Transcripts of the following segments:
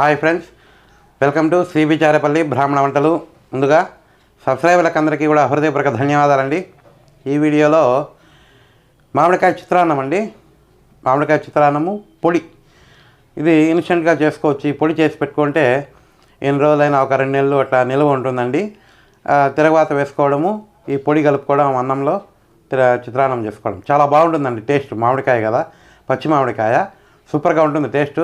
Hi friends welcome to Shri Vicharapalli బ్రాహ్మణ వంటలు. ముందుగా సబ్స్క్రైబర్లకు అందరికీ కూడా హృదయపూర్వక ధన్యవాదాలండి. ఈ వీడియోలో మామిడికాయ చిత్రాన్నం అండి. మామిడికాయ చిత్రాన్నము పొడి. ఇది ఇన్స్టెంట్గా చేసుకోవచ్చు. ఈ పొడి చేసి పెట్టుకుంటే ఎన్ని రోజులైనా ఒక రెండు నెలలు అట్లా నిల్వ ఉంటుందండి. తిరగవాత వేసుకోవడము ఈ పొడి కలుపుకోవడం అన్నంలో చిత్రాన్నం చేసుకోవడం. చాలా బాగుంటుందండి టేస్ట్ మామిడికాయ కదా పచ్చి మామిడికాయ. సూపర్గా ఉంటుంది టేస్ట్.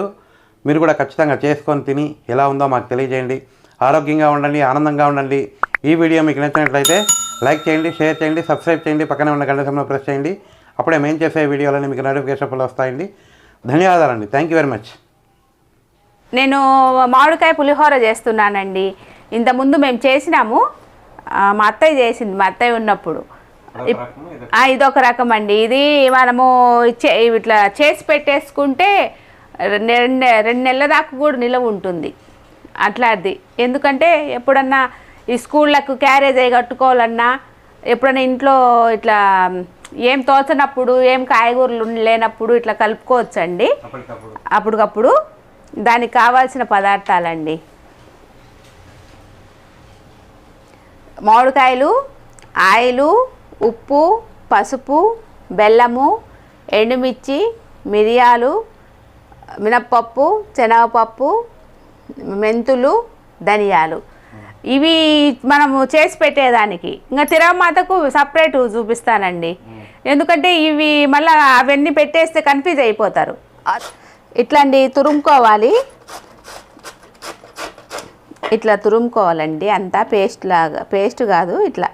మీరు కూడా ఖచ్చితంగా చేసుకొని తిని ఎలా ఉందో మాకు తెలియజేయండి. ఆరోగ్యంగా ఉండండి ఆనందంగా ఉండండి. ఈ వీడియో మీకు నచ్చినట్లయితే లైక్ చేయండి షేర్ చేయండి సబ్స్క్రైబ్ చేయండి పక్కనే ఉన్న గంట సమయంలో ప్రెస్ చేయండి. అప్పుడే మేము చేసే వీడియోలని మీకు నోటిఫికేషన్ వస్తాయండి. ధన్యవాదాలండి. థ్యాంక్ యూ వెరీ మచ్ నేను మామిడికాయ పులిహోర చేస్తున్నానండి. ఇంతకుముందు మేము చేసినాము. మా అత్తయ్య చేసింది మా అత్తయ్య ఉన్నప్పుడు. ఆ, ఇదొక రకం అండి ఇది మనము చే- ఇట్లా చేసి పెట్టేసుకుంటే రెండు రెండు నెలల దాకా కూడా నిలవ ఉంటుంది. అట్లా అది ఎందుకంటే ఎప్పుడన్నా ఈ స్కూళ్ళకు క్యారేజ్ అయి కట్టుకోవాలన్నా ఎప్పుడైనా ఇంట్లో ఇట్లా ఏం తోచనప్పుడు ఏం కాయగూరలు లేనప్పుడు ఇట్లా కలుపుకోవచ్చండి. అప్పటికప్పుడు దానికి కావాల్సిన పదార్థాలండి. మామిడికాయలు ఆయిలు ఉప్పు పసుపు బెల్లము ఎండుమిర్చి మిరియాలు మినప్పప్పు శనగపప్పు మెంతులు ధనియాలు. ఇవి మనము చేసి పెట్టేదానికి. ఇంకా తిరగమాతకు సపరేట్ చూపిస్తానండి. ఎందుకంటే ఇవి మళ్ళీ అవన్నీ పెట్టేస్తే కన్ఫ్యూజ్ అయిపోతారు. ఇట్లాంటి తురుముకోవాలి. ఇట్లా తురుముకోవాలండి. అంతా పేస్ట్ లాగా పేస్ట్ కాదు ఇట్లా.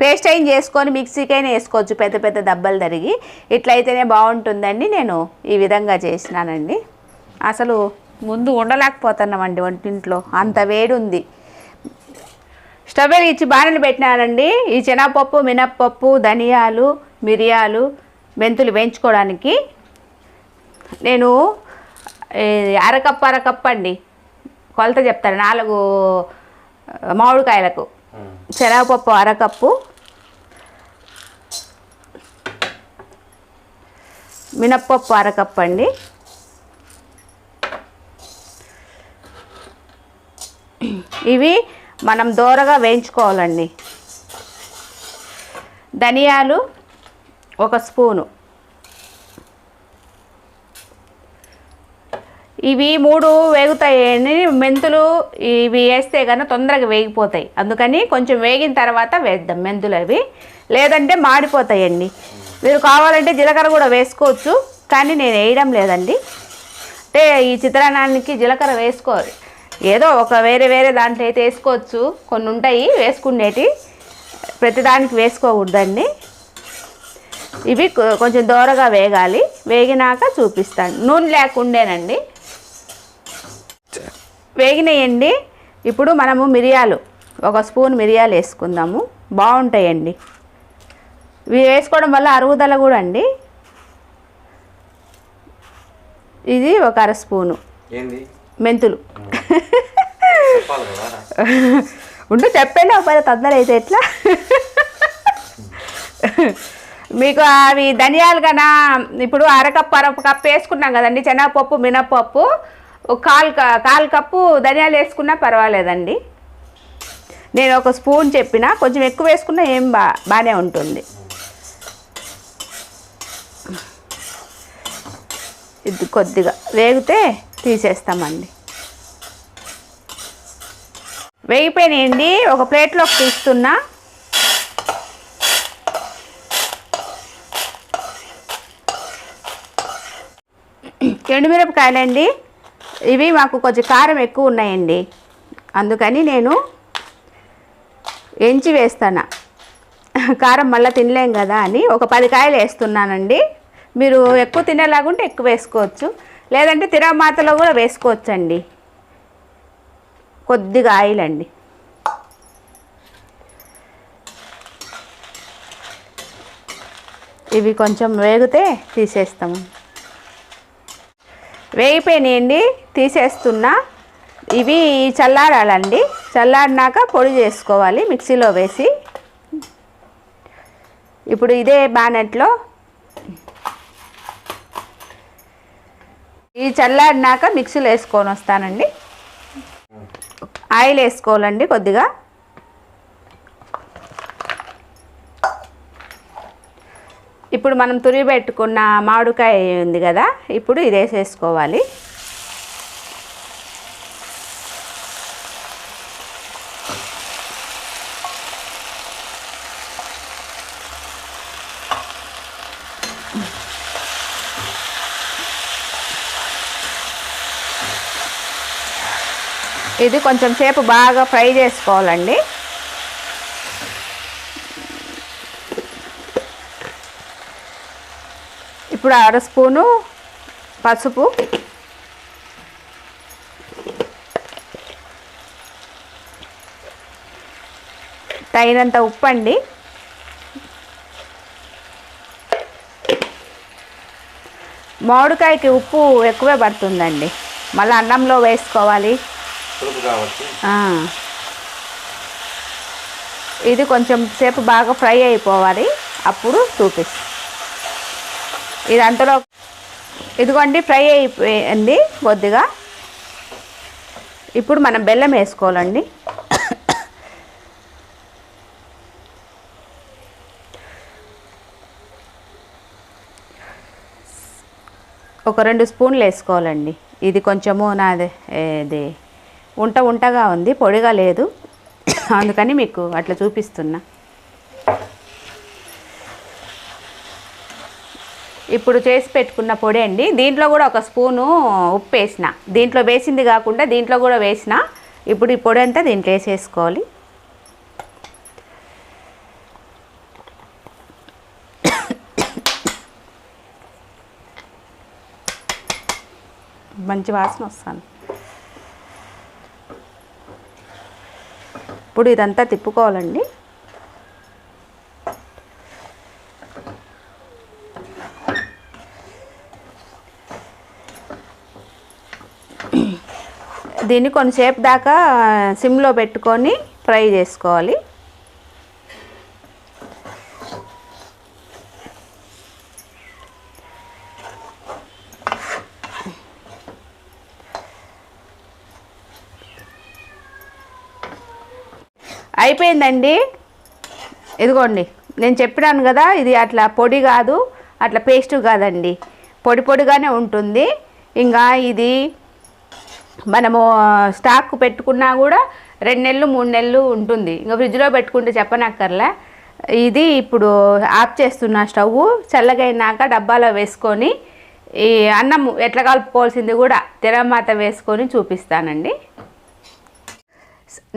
పేస్ట్ అయిన చేసుకొని మిక్సీకైనా వేసుకోవచ్చు. పెద్ద పెద్ద దెబ్బలు తరిగి ఇట్లా అయితేనే బాగుంటుందండి. నేను ఈ విధంగా చేసినానండి. అసలు ముందు ఉండలేకపోతున్నామండి వంటింట్లో. అంత వేడి ఉంది స్టవ్ వెలిగించి బాణలు పెట్టినానండి. ఈ శనగపప్పు మినప్పప్పు ధనియాలు మిరియాలు మెంతులు వేయించుకోవడానికి నేను అరకప్పు అరకప్పు అండి. కొలత చెప్తాను. నాలుగు మామిడికాయలకు. శనగపప్పు అరకప్పు మినప్పప్పు అరకప్పు అండి. ఇవి మనం దోరగా వేయించుకోవాలండి. ధనియాలు ఒక స్పూను. ఇవి మూడు వేగుతాయని మెంతులు ఇవి వేస్తే కనుక తొందరగా వేగిపోతాయి. అందుకని కొంచెం వేగిన తర్వాత వేద్దాం మెంతులు అవి. లేదంటే మాడిపోతాయండి. మీరు కావాలంటే జీలకర్ర కూడా వేసుకోవచ్చు కానీ నేను వేయడం లేదండి. అంటే ఈ చిత్రాన్నానికి జీలకర్ర వేసుకోవాలి. ఏదో ఒక వేరే వేరే దాంట్లో అయితే వేసుకోవచ్చు. కొన్ని ఉంటాయి వేసుకునేటి ప్రతిదానికి వేసుకోకూడదండి. ఇవి కొ- కొంచెం దోరగా వేగాలి. వేగినాక చూపిస్తాను. నూనె లేకుండేనండి. వేగినాయండి. ఇప్పుడు మనము మిరియాలు ఒక స్పూన్ మిరియాలు వేసుకుందాము. బాగుంటాయండి. ఇవి వేసుకోవడం వల్ల అరుగుదల కూడా అండి. ఇది ఒక అర స్పూను. మెంతులు. ఉండు చెప్పండి ఒక పది తొందర అయితే ఎట్లా? మీకు అవి ధనియాలు కన్నా ఇప్పుడు అరకప్పు అర కప్పు వేసుకున్నాం కదండి శనగపప్పు మినపప్పు ఒక కాలు కాలు కప్పు ధనియాలు వేసుకున్నా పర్వాలేదండి. నేను ఒక స్పూన్ చెప్పిన కొంచెం ఎక్కువ వేసుకున్నా ఏం బా బాగానే ఉంటుంది. ఇది కొద్దిగా వేగితే తీసేస్తామండి. వేగిపోయినాయండి. ఒక ప్లేట్లోకి తీస్తున్నా. ఎండుమిరపకాయలండి. ఇవి మాకు కొంచెం కారం ఎక్కువ ఉన్నాయండి. అందుకని నేను ఎంచి వేస్తాను. కారం మళ్ళీ తినలేం కదా అని ఒక పది కాయలు వేస్తున్నానండి. మీరు ఎక్కువ తినేలాగుంటే ఎక్కువ వేసుకోవచ్చు. లేదంటే తిరమాతలో కూడా వేసుకోవచ్చండి. కొద్దిగా ఆయిల్ అండి. ఇవి కొంచెం వేగితే తీసేస్తాము. వేగిపోయినాయండి తీసేస్తున్నా. ఇవి చల్లారాలండి. చల్లారినాక పొడి చేసుకోవాలి మిక్సీలో వేసి. ఇప్పుడు ఇదే బానెట్లో ఈ చల్లాడినాక మిక్సీలో వేసుకొని వస్తానండి. ఆయిల్ వేసుకోవాలండి కొద్దిగా. ఇప్పుడు మనం తురిగి పెట్టుకున్న మామిడికాయ ఉంది కదా ఇప్పుడు ఇది వేసేసుకోవాలి. ఇది కొంచెం సేపు బాగా ఫ్రై చేసుకోవాలండి. ఇప్పుడు అర స్పూను పసుపు. తగినంత ఉప్పు అండి మామిడికాయకి ఉప్పు ఎక్కువే పడుతుందండి. మళ్ళీ అన్నంలో వేసుకోవాలి. ఇది కొంచెం సేపు బాగా ఫ్రై అయిపోవాలి. అప్పుడు చూపిస్తాం. ఇది అంతలో ఇదిగోండి ఫ్రై అయిపోయింది కొద్దిగా. ఇప్పుడు మనం బెల్లం వేసుకోవాలండి. ఒక రెండు స్పూన్లు వేసుకోవాలండి. ఇది కొంచెము నాది ఇది ఉంట ఉంటగా ఉంది పొడిగా లేదు. అందుకని మీకు అట్లా చూపిస్తున్నా. ఇప్పుడు చేసి పెట్టుకున్న పొడి అండి. దీంట్లో కూడా ఒక స్పూను ఉప్పు వేసిన. దీంట్లో వేసింది కాకుండా దీంట్లో కూడా వేసిన. ఇప్పుడు ఈ పొడి అంతా దీంట్లో వేసేసుకోవాలి. మంచి వాసన వస్తాను ఇప్పుడు ఇదంతా తిప్పుకోవాలండి. దీన్ని కొంతసేపు దాకా సిమ్లో పెట్టుకొని ఫ్రై చేసుకోవాలి. అయిపోయిందండి. ఇదిగోండి నేను చెప్పినాను కదా ఇది అట్లా పొడి కాదు అట్లా పేస్ట్ కాదండి. పొడి పొడిగానే ఉంటుంది. ఇంకా ఇది మనము స్టాక్ పెట్టుకున్నా కూడా రెండు నెలలు మూడు నెలలు ఉంటుంది. ఇంకా ఫ్రిడ్జ్లో పెట్టుకుంటే చెప్పనక్కర్లే. ఇది ఇప్పుడు ఆఫ్ చేస్తున్న స్టవ్ చల్లగైనాక డబ్బాలో వేసుకొని ఈ అన్నం ఎట్లా కలుపుకోవాల్సింది కూడా తిరమాత వేసుకొని చూపిస్తానండి.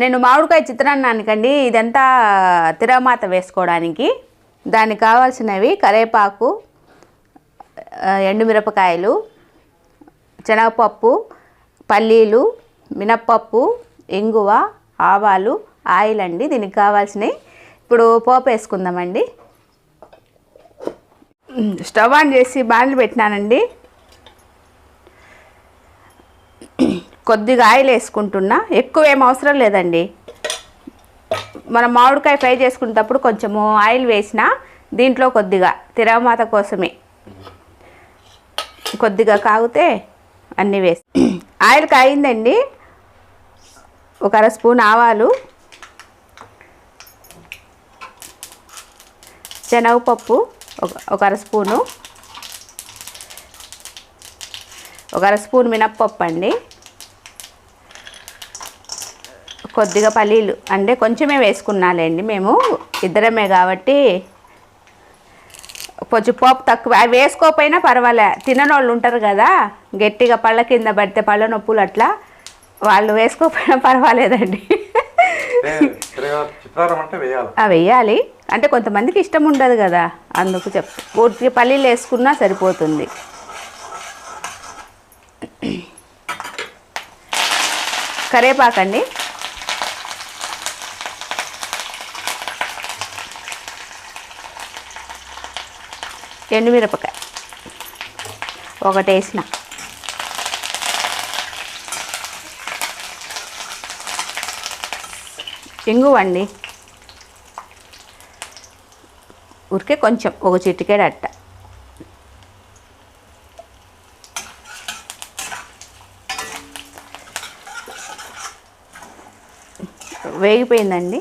నేను మామిడికాయ చిత్రాన్నానికండి ఇదంతా తిరమాత వేసుకోవడానికి. దానికి కావాల్సినవి కరేపాకు ఎండుమిరపకాయలు శనగపప్పు పల్లీలు మినప్పప్పు ఇంగువ ఆవాలు ఆయిల్ అండి దీనికి కావాల్సినవి ఇప్పుడు పోపు వేసుకుందామండి. స్టవ్ ఆన్ చేసి బాండ్లు పెట్టినానండి. కొద్దిగా ఆయిల్ వేసుకుంటున్నా. ఎక్కువ ఏం అవసరం లేదండి. మనం మామిడికాయ ఫ్రై చేసుకునేటప్పుడు కొంచెము ఆయిల్ వేసిన దీంట్లో కొద్దిగా తిరగమాత కోసమే. కొద్దిగా కాగితే అన్నీ వేసి. ఆయిల్ కాగిందండి. ఒక అర స్పూన్ ఆవాలు. శనగపప్పు ఒక ఒక అర స్పూను. ఒక అర స్పూన్ మినప్పప్పు అండి. కొద్దిగా పల్లీలు అంటే కొంచెమే వేసుకున్నాలేండి మేము. ఇద్దరమే కాబట్టి కొంచెం పోపు తక్కువ. అవి వేసుకోకపోయినా పర్వాలే. తిననోళ్ళు ఉంటారు కదా గట్టిగా పళ్ళ కింద పడితే పళ్ళ నొప్పులు అట్లా. వాళ్ళు వేసుకోకపోయినా పర్వాలేదండి. వేయాలి. అంటే కొంతమందికి ఇష్టం ఉండదు కదా అందుకు చెప్ పూర్తిగా పల్లీలు వేసుకున్నా సరిపోతుంది. కరేపాకండి. ఎండుమిరపకాయ. ఒకటి వేసిన ఇంగువండి. ఉరికే కొంచెం ఒక చిటికెడు అట్ట. వేగిపోయిందండి.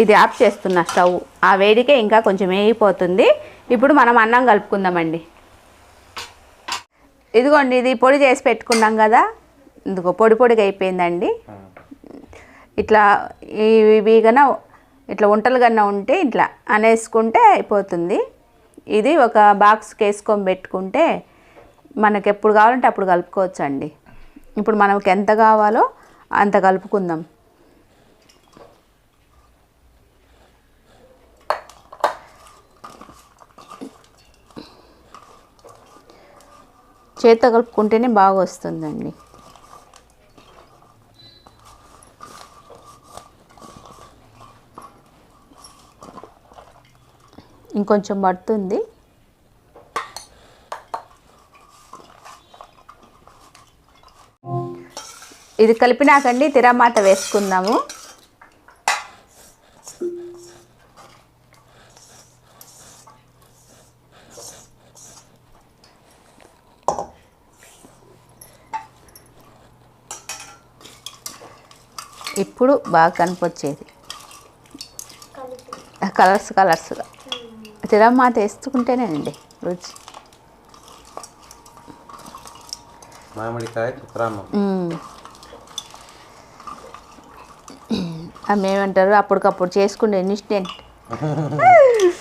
ఇది ఆఫ్ చేస్తున్న స్టవ్. ఆ వేడికే ఇంకా కొంచెం వేగిపోతుంది. ఇప్పుడు మనం అన్నం కలుపుకుందామండి. ఇదిగోండి ఇది పొడి చేసి పెట్టుకున్నాం కదా. ఇందుకో పొడి పొడిగా అయిపోయిందండి. ఇట్లా ఇవి కన్నా ఇట్లా వంటలు కన్నా ఉంటే ఇట్లా అనేసుకుంటే అయిపోతుంది. ఇది ఒక బాక్స్కి వేసుకొని పెట్టుకుంటే మనకి ఎప్పుడు కావాలంటే అప్పుడు కలుపుకోవచ్చు అండి ఇప్పుడు మనకి ఎంత కావాలో అంత కలుపుకుందాం. చేత కలుపుకుంటేనే బాగా వస్తుందండి ఇంకొంచెం పడుతుంది. ఇది కలిపినాకండి తిరామాత వేసుకుందాము. ఇప్పుడు బాగా కనిపొచ్చేది. కలర్స్ కలర్స్గా తిరమాత వేసుకుంటేనేనండి రుచి. మామిడికాయ. అవి ఏమంటారు అప్పటికప్పుడు చేసుకునే ఇన్స్టెంట్.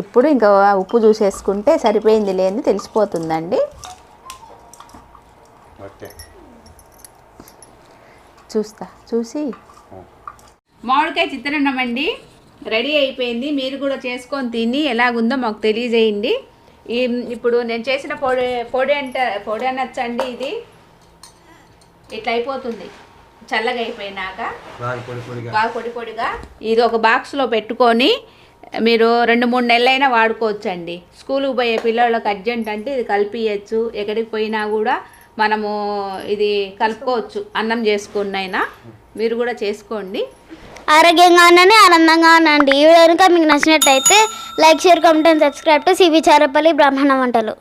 ఇప్పుడు ఇంకా ఉప్పు చూసేసుకుంటే సరిపోయింది లేని తెలిసిపోతుందండి. చూస్తా. చూసి. మామిడికాయ చిత్రాన్నం అండి. రెడీ అయిపోయింది. మీరు కూడా చేసుకొని తిని ఎలాగుందో మాకు తెలియజేయండి. ఈ ఇప్పుడు నేను చేసిన పొడి పొడి అంటే పొడి అనొచ్చండి ఇది? ఇట్లా అయిపోతుంది. చల్లగా అయిపోయినాక బాగా పొడి పొడిగా. బాగా పొడి పొడిగా ఇది ఒక బాక్స్లో పెట్టుకొని మీరు రెండు మూడు నెలలైనా వాడుకోవచ్చండి. స్కూల్కి పోయే పిల్లలకు అర్జెంట్ అంటే ఇది కలిపియచ్చు. ఎక్కడికి పోయినా కూడా మనము ఇది కలుపుకోవచ్చు. అన్నం చేసుకున్నైనా మీరు కూడా చేసుకోండి. ఆరోగ్యంగా ఉండండి ఆనందంగా ఉండండి. ఈ వీడియో కనుక మీకు నచ్చినట్టయితే like share comment and subscribe to CV చారపల్లి బ్రాహ్మణ వంటలు.